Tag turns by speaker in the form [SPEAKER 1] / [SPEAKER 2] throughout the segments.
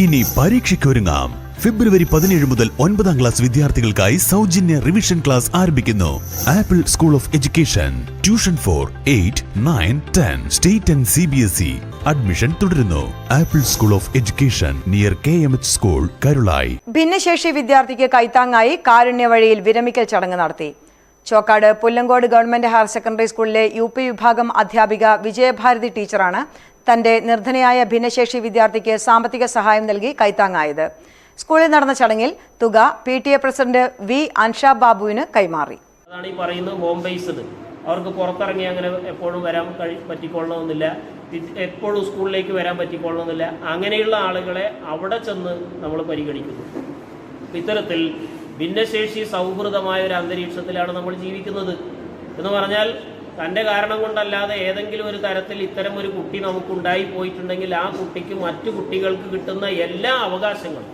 [SPEAKER 1] ഇനി പരീക്ഷയ്ക്കൊരുങ്ങാം. ഫെബ്രുവരി പതിനേഴ് മുതൽ ഒൻപതാം ക്ലാസ് വിദ്യാർത്ഥികൾക്കായി സൗജന്യ റിവിഷൻ ക്ലാസ് ആരംഭിക്കുന്നു. Apple school of education tuition for eight nine ten state and C B S E admission തുടരുന്നു. Apple school of education near K M H school Karulayi
[SPEAKER 2] ഭിന്നശേഷി വിദ്യാർത്ഥിക്ക് കൈത്താങ്ങായി കാരുണ്യ വഴിയിൽ വിരമിക്കൽ ചടങ്ങ് നടത്തി. Chokkad Pullangode government higher secondary സ്കൂളിലെ യു പി വിഭാഗം അധ്യാപിക വിജയഭാരതി ടീച്ചറാണ് തന്റെ നിർധനയായ ഭിന്നശേഷി വിദ്യാർത്ഥിക്ക് സാമ്പത്തിക സഹായം നൽകി കൈത്താങ്ങായത്. സ്കൂളിൽ നടന്ന ചടങ്ങിൽ തുക P T A president V Ansha ബാബുവിന് കൈമാറി.
[SPEAKER 3] പറയുന്നത് അവർക്ക് പുറത്തിറങ്ങി അങ്ങനെ എപ്പോഴും വരാൻ കഴി പറ്റിക്കൊള്ളണമെന്നില്ല. എപ്പോഴും സ്കൂളിലേക്ക് വരാൻ പറ്റിക്കൊള്ളണമെന്നില്ല. അങ്ങനെയുള്ള ആളുകളെ അവിടെ ചെന്ന് നമ്മൾ പരിഗണിക്കുന്നു. ഇത്തരത്തിൽ ഭിന്നശേഷി സൗഹൃദമായ ഒരു അന്തരീക്ഷത്തിലാണ് നമ്മൾ ജീവിക്കുന്നത്. എന്ന് പറഞ്ഞാൽ തന്റെ കാരണം കൊണ്ടല്ലാതെ ഏതെങ്കിലും ഒരു തരത്തിൽ ഇത്തരം ഒരു കുട്ടി നമുക്കുണ്ടായി പോയിട്ടുണ്ടെങ്കിൽ ആ കുട്ടിക്ക് മറ്റു കുട്ടികൾക്ക് കിട്ടുന്ന എല്ലാ അവകാശങ്ങളും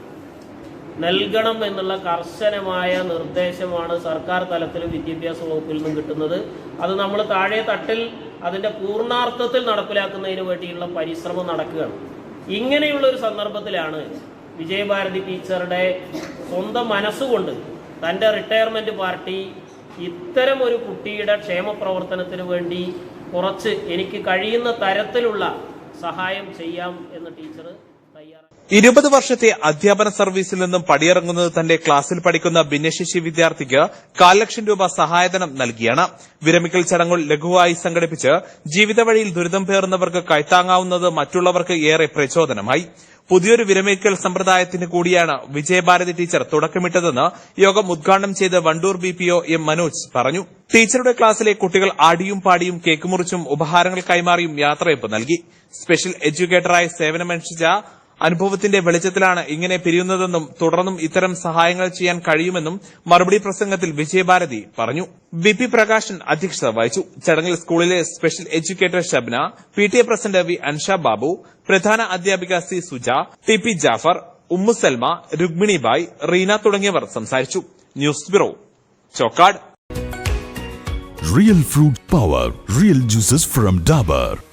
[SPEAKER 3] നൽകണം എന്നുള്ള കർശനമായ നിർദ്ദേശമാണ് സർക്കാർ തലത്തിലും വിദ്യാഭ്യാസ വകുപ്പിൽ നിന്നും കിട്ടുന്നത്. അത് നമ്മൾ താഴെ തട്ടിൽ അതിന്റെ പൂർണാർത്ഥത്തിൽ നടപ്പിലാക്കുന്നതിന് വേണ്ടിയുള്ള പരിശ്രമം നടക്കുകയാണ്. ഇങ്ങനെയുള്ള ഒരു സന്ദർഭത്തിലാണ് വിജയഭാരതി ടീച്ചറുടെ സ്വന്തം മനസ്സുകൊണ്ട് തന്റെ റിട്ടയർമെന്റ് പാർട്ടി ഇത്തരം ഒരു കുട്ടിയുടെ ക്ഷേമ പ്രവർത്തനത്തിന് വേണ്ടി കുറച്ച് എനിക്ക് കഴിയുന്ന തരത്തിലുള്ള സഹായം ചെയ്യാം എന്ന് ടീച്ചർ തയ്യാറാണ്
[SPEAKER 4] ഇരുപത് വർഷത്തെ അധ്യാപന സർവീസിൽ നിന്നും പടിയിറങ്ങുന്നത് തന്റെ ക്ലാസ്സിൽ പഠിക്കുന്ന ഭിന്നശേഷി വിദ്യാർത്ഥിക്ക് കാൽ ലക്ഷം രൂപ സഹായധനം നൽകിയാണ്. വിരമിക്കൽ ചടങ്ങുകൾ ലഘുവായി സംഘടിപ്പിച്ച് ജീവിതവഴിയിൽ ദുരിതം പേറുന്നവർക്ക് കൈത്താങ്ങാവുന്നത് മറ്റുള്ളവർക്ക് ഏറെ പ്രചോദനമായി. പുതിയൊരു വിരമിക്കൽ സമ്പ്രദായത്തിന് കൂടിയാണ് വിജയഭാരതി ടീച്ചർ തുടക്കമിട്ടതെന്ന് യോഗം ഉദ്ഘാടനം ചെയ്ത Wandoor B P O M Manoj പറഞ്ഞു. ടീച്ചറുടെ ക്ലാസ്സിലെ കുട്ടികൾ ആടിയും പാടിയും കേക്ക് മുറിച്ചും ഉപഹാരങ്ങൾ കൈമാറിയും യാത്രയപ്പ് നൽകി. സ്പെഷ്യൽ എഡ്യൂക്കേറ്ററായി സേവനമനുഷ്ഠിച്ച അനുഭവത്തിന്റെ വെളിച്ചത്തിലാണ് ഇങ്ങനെ പിരിയുന്നതെന്നും തുടർന്നും ഇത്തരം സഹായങ്ങൾ ചെയ്യാൻ കഴിയുമെന്നും മറുപടി പ്രസംഗത്തിൽ വിജയഭാരതി പറഞ്ഞു. വി പി പ്രകാശൻ അധ്യക്ഷത വഹിച്ചു. ചടങ്ങിൽ സ്കൂളിലെ special educator Shabna P T A president V Ansha Babu പ്രധാന അധ്യാപിക C Suja T P Jafar Ummu Salma Rukmini Bai Reena തുടങ്ങിയവർ സംസാരിച്ചു. News bureau Chokkad.
[SPEAKER 1] Real fruit power real juices from Dabur